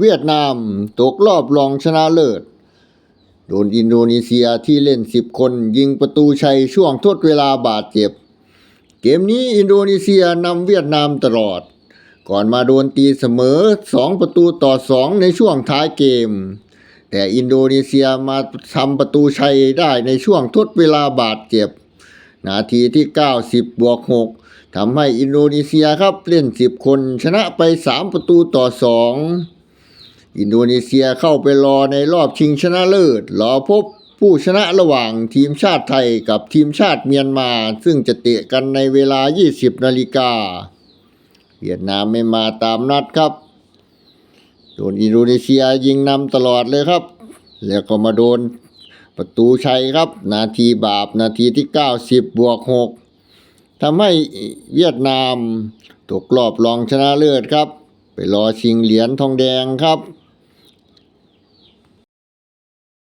เวียดนามตกรอบรองชนะเลิศ โดนอินโดนีเซียที่เล่น 10 คนยิงประตูชัยช่วงทดเวลาบาดเจ็บ เกมนี้อินโดนีเซียนำเวียดนามตลอด ก่อนมาโดนตีเสมอ 2 ประตูต่อ 2 ในช่วงท้ายเกม แต่อินโดนีเซียมาทำประตูชัยได้ในช่วงทดเวลาบาดเจ็บ นาทีที่ 90 บวก 6ทำให้อินโดนีเซียครับเล่น 10 คนชนะไป 3 ประตูต่อ 2 อินโดนีเซียเข้าไปรอในรอบชิงชนะเลิศรอพบผู้ชนะระหว่างทีมชาติไทยกับทีมชาติเมียนมา ซึ่งจะเตะกันในเวลา 20 นาฬิกา เวียดนามไม่มาตามนัดครับ โดนอินโดนีเซียยิงนำตลอดเลยครับ แล้วก็มาโดนประตูชัยครับ นาทีบาปนาทีที่ 90 บวก 6ทำให้เวียดนามตกรอบรองชนะเลิศครับ ไปรอชิงเหรียญทองแดงครับ